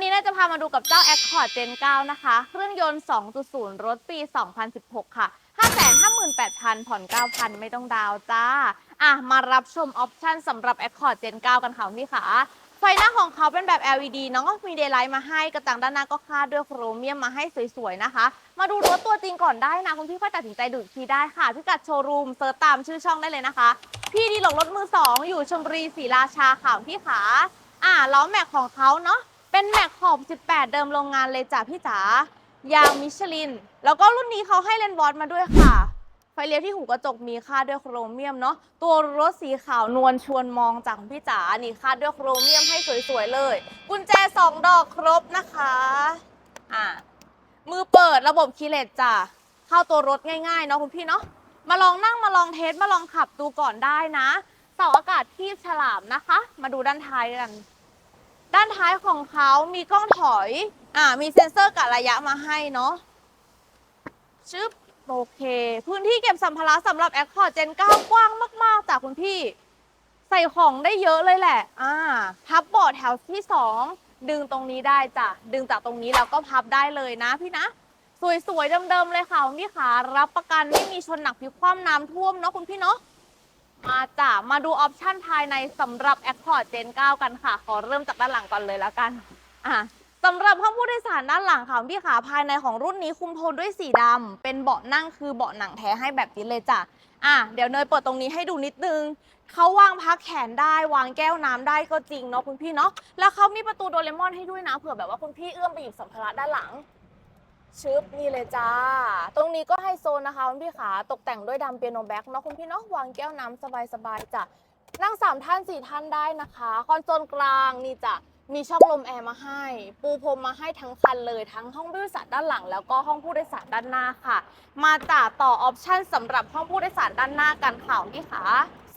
ันนี้น่าจะพามาดูกับเจ้า Accord Gen 9 นะคะ เครื่องยนต์ 2.0 รถปี 2016 ค่ะ 558,000 ผ่อน 9,000 ไม่ต้องดาวจ้า อะ มารับชมออปชันสำหรับ Accord Gen 9 กันค่ะพี่ขาไฟหน้าของเขาเป็นแบบ LED เนาะมีเดย์ไลท์มาให้กระจังด้านหน้าก็คาดด้วยโครเมียมมาให้สวยๆนะคะ มาดูรถตัวจริงก่อนได้นะคุณพี่ค่อยตัดสินใจดูอีกทีได้ค่ะพิกัดโชว์รูมเซิร์ชตามชื่อช่องได้เลยนะคะ พี่ดีหลงรถมือ2อยู่ชลบุรีศรีราชาค่ะพี่ขาอ่าล้อแม็กของเขาเนาะ เป็นแม็กขอบ 18 เดิมโรงงานเลยจ้ะพี่จ๋ายางมิชลิน แล้วก็รุ่นนี้เขาให้เลนส์บอสมาด้วยค่ะ ไฟเลี้ยวที่หูกระจกมีค่าดด้วยโครเมียมเนาะตัวรถสีขาวนวลชวนมองจากพี่จ๋านี่ค่าดด้วยโครเมียมให้สวยๆเลย กุญแจ 2 ดอกครบนะคะอ่ามือเปิดระบบคีย์เลสจ้ะเข้าตัวรถง่ายๆเนาะคุณพี่เนาะมาลองนั่งมาลองเทสมาลองขับดูก่อนได้นะเสาอากาศที่ฉลามนะคะ มาดูด้านท้ายกัน ด้านท้ายของเขามีกล้องถอย อ่า มีเซ็นเซอร์กะระยะมาให้เนาะ ชึบ โอเค พื้นที่เก็บสัมภาระสำหรับ Accord Gen 9 กว้างมาก ๆจากคุณพี่ ใส่ของได้เยอะเลยแหละ อ่า พับเบาะแถวที่ 2 ดึงตรงนี้ได้จ้ะ ดึงจากตรงนี้แล้วก็พับได้เลยนะพี่นะ สวยๆเดิมๆเลยค่ะคุณพี่ขารับประกันไม่มีชนหนักพลิกคว่ำน้ำท่วมเนาะคุณพี่เนาะ มาจ้ะมาดูออปชันภายในสำหรับ Accord Gen 9 กันค่ะ ขอเริ่มจากด้านหลังก่อนเลยแล้วกันอะสำหรับห้องผู้โดยสารด้านหลังค่ะพี่ขาภายในของรุ่นนี้คุมโทนด้วยสีดำเป็นเบาะนั่งคือเบาะหนังแท้ให้แบบนี้เลยจ้ะอะเดี๋ยวเนยเปิดตรงนี้ให้ดูนิดนึงเขาวางพักแขนได้วางแก้วน้ำได้ก็จริงเนาะคุณพี่เนาะแล้วเขามีประตูโดเรมอนให้ด้วยนะเผื่อแบบว่าคุณพี่เอื้อมไปหยิบสัมภาระด้านหลัง ชึบนี่เลยจ้า ตรงนี้ก็ไฮโซนะคะคุณพี่ขาตกแต่งด้วยดำเปียโนแบ็กเนาะคุณพี่เนาะวางแก้วน้ำสบายๆจ้ะนั่งสามท่านสี่ท่านได้นะคะ คอนโซลกลางนี่จ้ะมีช่องลมแอร์มาให้ ปูพรมมาให้ทั้งคันเลยทั้งห้องผู้โดยสารด้านหลัง แล้วก็ห้องผู้โดยสารด้านหน้าค่ะ มาจ่าต่อออปชั่นสำหรับห้องผู้โดยสารด้านหน้ากันค่ะคุณพี่ขา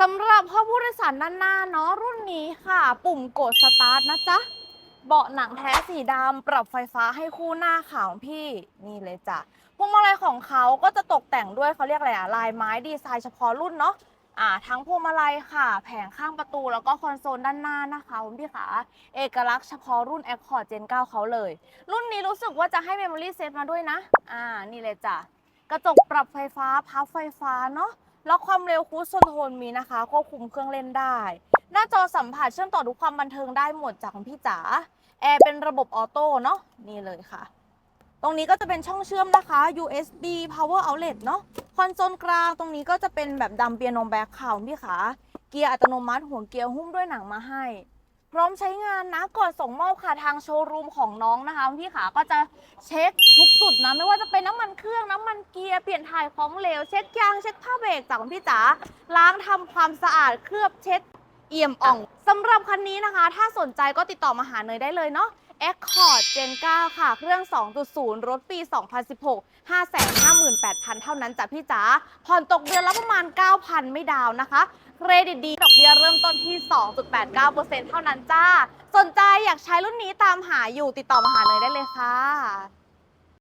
สำหรับห้องผู้โดยสารด้านหน้าเนาะรุ่นนี้ค่ะ ปุ่มกดสตาร์ทนะจ๊ะ เบาะหนังแท้สีดำปรับไฟฟ้าให้คู่หน้าขาวพี่นี่เลยจ้ะพวงมาลัยของเขาก็จะตกแต่งด้วยเขาเรียกอะไรอะลายไม้ดีไซน์เฉพาะรุ่นเนาะอ่าทั้งพวงมาลัยค่ะ แผงข้างประตูแล้วก็คอนโซลด้านหน้านะคะคุณพี่ขาเอกลักษณ์เฉพาะรุ่น Accord Gen 9 เขาเลย รุ่นนี้รู้สึกว่าจะให้ Memory Set มาด้วยนะ อ่า นี่เลยจ้ะ กระจกปรับไฟฟ้า พับไฟฟ้าเนาะแล้วความเร็วคูสโซนโทนมีนะคะควบคุมเครื่องเล่นได้ หน้าจอสัมผัสเชื่อมต่อทุกความบันเทิงได้หมดจากคุณพี่จ๋าแอร์เป็นระบบออโต้เนาะนี่เลยค่ะ ตรงนี้ก็จะเป็นช่องเชื่อมนะคะ USB power outlet เนาะคอนโซลกลางตรงนี้ก็จะเป็นแบบดำเปียโนแบ็คข่าวพี่ขาเกียร์อัตโนมัติหัวเกียร์หุ้มด้วยหนังมาให้ พร้อมใช้งานนะก่อนส่งมอบค่ะทางโชว์รูมของน้องนะคะพี่ขาก็จะเช็คทุกจุดนะไม่ว่าจะเป็นน้ำมันเครื่องน้ำมันเกียร์เปลี่ยนถ่ายของเหลวเช็คยางเช็คผ้าเบรกจากคุณพี่จ๋าล้างทำความสะอาดเคลือบเช็ด เอี่ยมอ่องสำหรับคันนี้นะคะ ถ้าสนใจก็ติดต่อมาหาเนยได้เลยเนาะ Accord Gen 9 ค่ะ เครื่อง 2.0 รถปี 2016 558,000 เท่านั้นจ้ะพี่จ๋า ผ่อนตกเดือนละประมาณ 9,000 ไม่ดาวนะคะ เครดิตดี ดอกเบี้ยเริ่มต้นที่ 2.89%เท่านั้นจ้า สนใจอยากใช้รุ่นนี้ตามหาอยู่ติดต่อมาหาเนยได้เลยค่ะ